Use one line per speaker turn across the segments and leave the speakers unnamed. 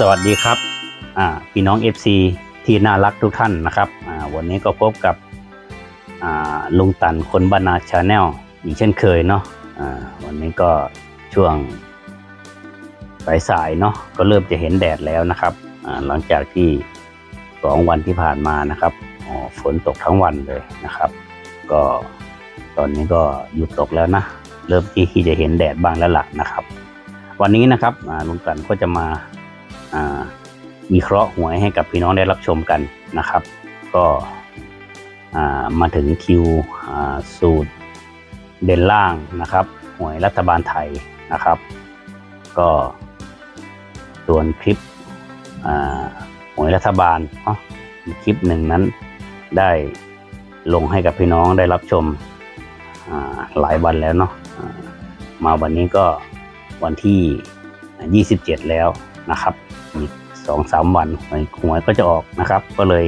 สวัสดีครับพี่น้อง FC ที่น่ารักทุกท่านนะครับวันนี้ก็พบกับลุงตันคนบรรณาชาแนลอีกเช่นเคยเนาะอ่าวันนี้ก็ช่วงสายๆเนาะก็เริ่มจะเห็นแดดแล้วนะครับหลังจากที่สองวันที่ผ่านมานะครับฝนตกทั้งวันเลยนะครับ ก็ตอนนี้ก็หยุดตกแล้วนะ เริ่มที่จะเห็นแดดบ้างแล้วล่ะนะครับ วันนี้นะครับลุงตันก็จะมา วิเคราะห์หวยให้กับพี่น้องได้รับชมกันนะครับ ก็มาถึงคิวสูตรเด่นล่างนะครับ หวยรัฐบาลไทยนะครับ ก็ส่วนคลิปหวยรัฐบาลเนาะอีกคลิปหนึ่งนั้นได้ลงให้กับพี่น้องได้รับชมหลายวันแล้วเนาะมาวันนี้ก็วันที่ 27 แล้วนะครับ อีกสองสามวันหวยหวยก็จะออกนะครับ ก็เลย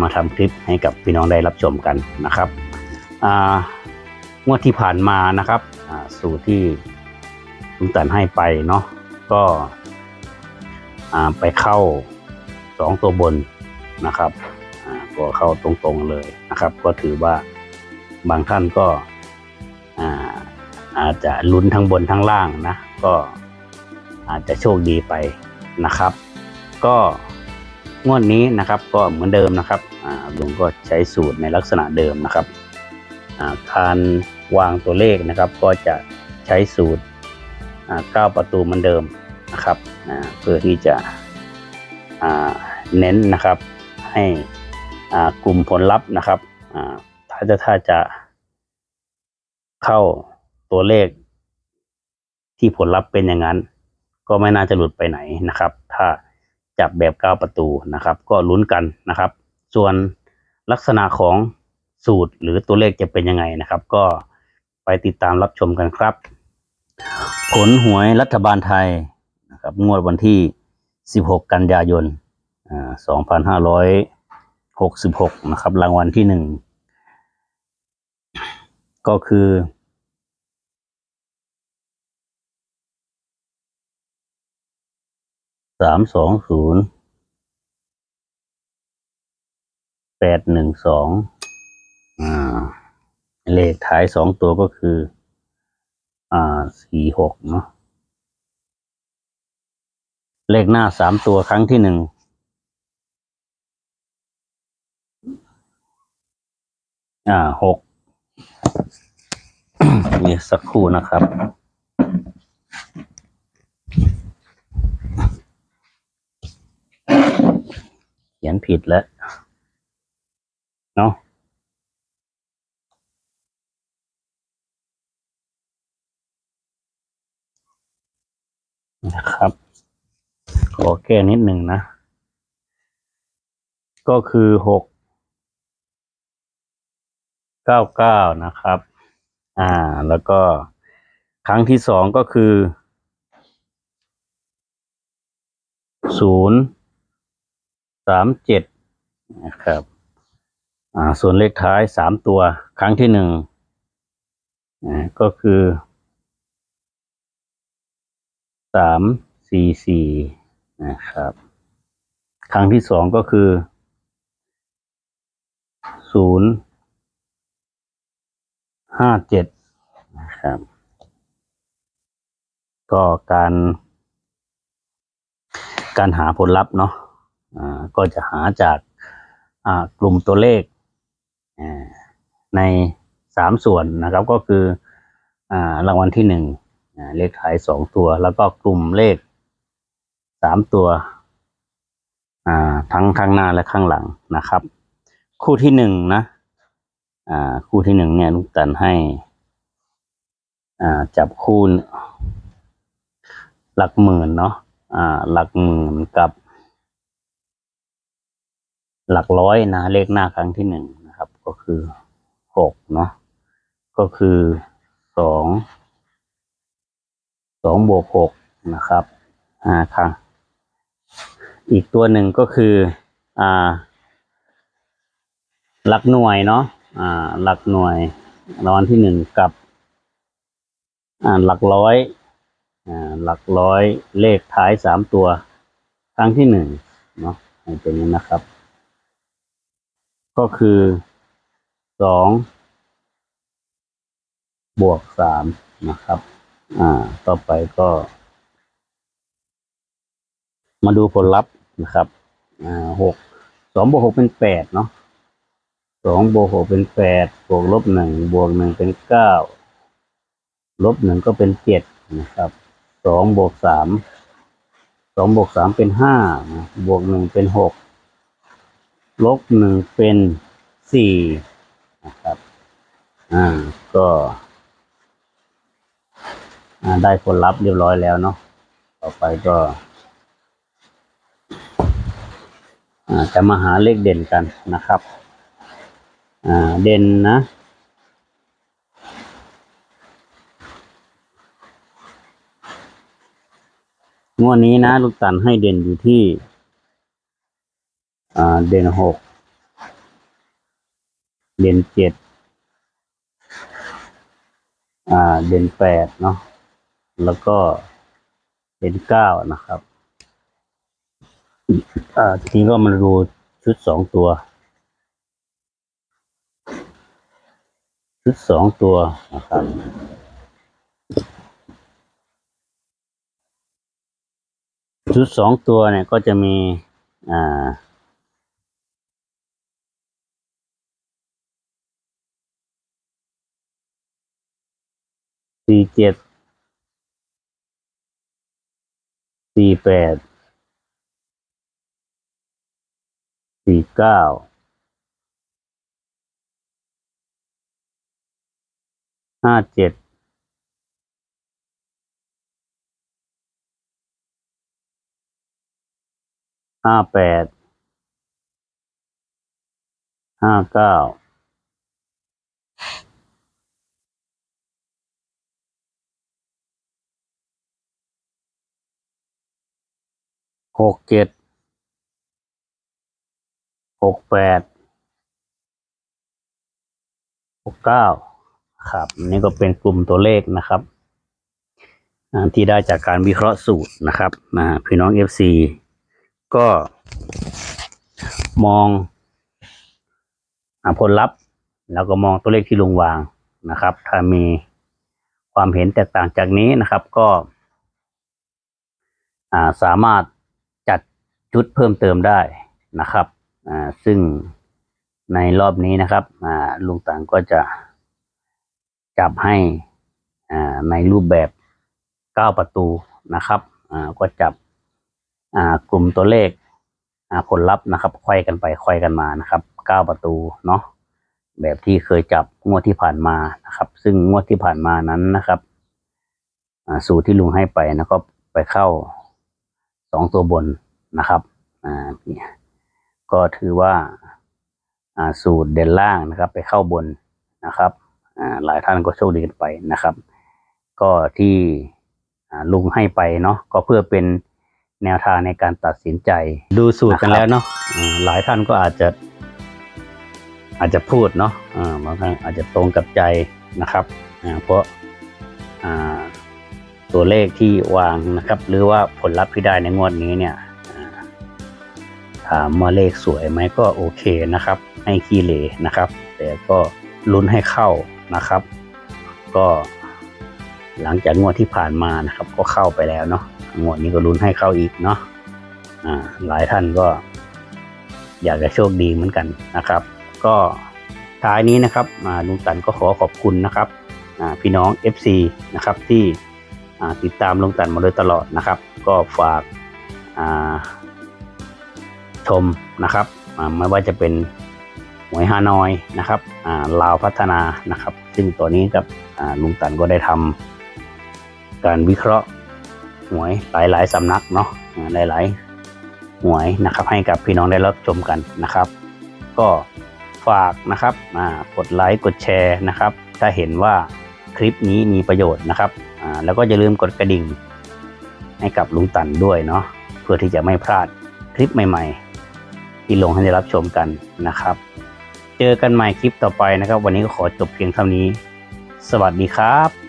มาทำคลิปให้กับพี่น้องได้รับชมกันนะครับงวดที่ผ่านมานะครับอ่าสูตรที่ลุงตันให้ไปเนาะก็ไปเข้าสองตัวบนนะครับก็เข้าตรงๆเลยนะครับ ก็ถือว่าบางท่านก็อาอาจจะลุ้นทั้งบนทั้งล่างนะ ก็อาจจะโชคดีไป นะครับ ก็งวดนี้นะครับก็เหมือนเดิมนะครับลุงก็ใช้สูตรในลักษณะเดิมนะครับการวางตัวเลขนะครับ ก็จะใช้สูตรอ่าเก้าประตูเหมือนเดิมนะครับเพื่อที่จะเน้นนะครับให้กลุ่มผลลัพธ์นะครับถ้าจะถ้าจะเข้าตัวเลขที่ผลลัพธ์เป็นอย่างนั้น ก็ไม่น่าจะหลุดไปไหนนะครับ ถ้าจับแบบก้าประตูนะครับ ก็ลุ้นกันนะครับ ส่วนลักษณะของสูตรหรือตัวเลขจะเป็นยังไงนะครับ ก็ไปติดตามรับชมกันครับ ผลหวยรัฐบาลไทยนะครับงวดวันที่ 16 กันยายนอ่า2566 นะครับ รางวัลที่หนึ่งก็คือ สามสองศูนย์แปดหนึ่งสองอ่า เลขท้ายสองตัวก็คือ อ่าสี่หกเนาะเลขหน้าสามตัวครั้งที่หนึ่งอ่าหกนี่สักครู่นะครับ ขียนผิดแล้วเนาะนะครับ ขอแก้นิดหนึ่งนะ ก็คือหกเก้าเก้านะครับ อ่า แล้วก็ครั้งที่สองก็คือศูนย์ สามเจ็ดนะครับ อ่า ส่วนเลขท้ายสามตัวครั้งที่หนึ่งก็คือสามสี่สี่นะครับ ครั้งที่สองก็คือศูนย์ห้าเจ็ดนะครับ ก็การ การหาผลลัพธ์เนาะ ก็จะหาจากกลุ่มตัวเลขในสามส่วนนะครับก็คืออรางวัลที่หนึ่งเลขท้ายสองตัว แล้วก็กลุ่มเลขสามตัวทั้งข้างหน้าและข้างหลังนะครับ คู่ที่หนึ่งนะคู่ที่หนึ่งเนี่ยลุงตันให้จับคูณหลักหมื่นเนาะหลักหมื่นกับ หลักร้อยนะเลขหน้าครั้งที่หนึ่งนะครับ ก็คือหกเนาะก็คือสองสองบวกหกนะครับห้าครั้ง อีกตัวหนึ่งก็คืออ่า หลักหน่วยเนาะอ่า หลักหน่วยรางวัลที่หนึ่งกับ อ่าหลักร้อยอ่าหลักร้อยเลขท้ายสามตัว ครั้งที่หนึ่งเนาะเป็นอย่างนี้นะครับ ก็คือสองบวกสามนะครับ อ่า ต่อไปก็ มาดูผลลัพธ์นะครับ อ่าหกสองบวกหกเป็นแปดเนาะสองบวกหกเป็นแปดบวกลบหนึ่งบวกหนึ่งเป็นเก้าลบหนึ่งก็เป็นเจ็ดนะครับสองบวกสามสองบวกสามเป็นห้าบวกหนึ่งเป็นหก ลบหนึ่งเป็นสี่นะครับอ่าก็อ่าได้ผลลัพธ์เรียบร้อยแล้วเนาะต่อไปก็อ่าจะมาหาเลขเด่นกันนะครับอ่าเด่นนะงวดนี้นะลูกตันให้เด่นอยู่ที่ อ่า เด่นหก เด่นเจ็ด อ่า เด่นแปดเนาะ แล้วก็เด่นเก้านะครับ อ่า ทีนี้ก็มาดูชุดสองตัว ชุดสองตัวนะครับชุดสองตัวเนี่ยก็จะมี อ่า สี่เจ็ดสี่แปดสี่เก้าห้าเจ็ดห้าแปดห้าเก้า หกเจ็ดหกแปดหกเก้าครับอันนี่ก็เป็นกลุ่มตัวเลขนะครับที่ได้จากการวิเคราะห์สูตรนะครับนะพี่น้อง FC ก็มองผลลัพธ์ แล้วก็มองตัวเลขที่ลงวางนะครับ ถ้ามีความเห็นแตกต่างจากนี้นะครับก็สามารถ ชุดเพิ่มเติมได้นะครับอ่าซึ่งในรอบนี้นะครับอ่าลุงต่างก็จะจับให้อ่าในรูปแบบ9ประตูนะครับอ่าก็จับอ่ากลุ่มตัวเลขอ่าผลลัพธ์นะครับไขว้กันไปไขว้กันมานะครับ9ประตูเนาะแบบที่เคยจับงวดที่ผ่านมานะครับ ซึ่งงวดที่ผ่านมานั้นนะครับอ่าสูตรที่ลุงให้ไปนะก็ไปเข้าสองตัวบน นะครับอ่าเนี่ยก็ถือว่าอ่าสูตรเด่นล่างนะครับ ไปเข้าบนนะครับอ่าหลายท่านก็โชคดีกันไปนะครับ ก็ที่อ่าลุงให้ไปเนาะก็เพื่อเป็นแนวทางในการตัดสินใจ ดูสูตรกันแล้วเนาะอ่าหลายท่านก็อาจจะ อาจจะพูดเนาะอ่าบางครั้งอาจจะตรงกับใจนะครับอ่าเพราะอ่าตัวเลขที่วางนะครับ หรือว่าผลลัพธ์ที่ได้ในงวดนี้เนี่ย ถามว่าเลขสวยไหมก็โอเคนะครับ ให้ขี้เหร่นะครับ แต่ก็ลุ้นให้เข้านะครับ ก็หลังจากงวดที่ผ่านมานะครับ ก็เข้าไปแล้วเนาะงวดนี้ก็ลุ้นให้เข้าอีกเนาะอ่าหลายท่านก็ อยากจะโชคดีเหมือนกันนะครับ ก็ท้ายนี้นะครับลุงตันก็ขอขอบคุณนะครับพี่น้อง FC นะครับที่ติดตามลุงตันมาโดยตลอดนะครับ ก็ฝาก ชมนะครับไม่ว่าจะเป็นหวยฮานอยนะครับลาวพัฒนานะครับ ซึ่งตัวนี้กับลุงตันก็ได้ทำการวิเคราะห์หวยหลายๆสำนักเนาะอ่าหลายๆหวยนะครับให้กับพี่น้องได้รับชมกันนะครับ ก็ฝากนะครับกดไลค์กดแชร์นะครับ ถ้าเห็นว่าคลิปนี้มีประโยชน์นะครับแล้วก็อย่าลืมกดกระดิ่งให้กับลุงตันด้วยเนาะเพื่อที่จะไม่พลาดคลิปใหม่ ๆ ที่ลงให้ได้รับชมกันนะครับ เจอกันใหม่คลิปต่อไปนะครับ วันนี้ก็ขอจบเพียงเท่านี้ สวัสดีครับ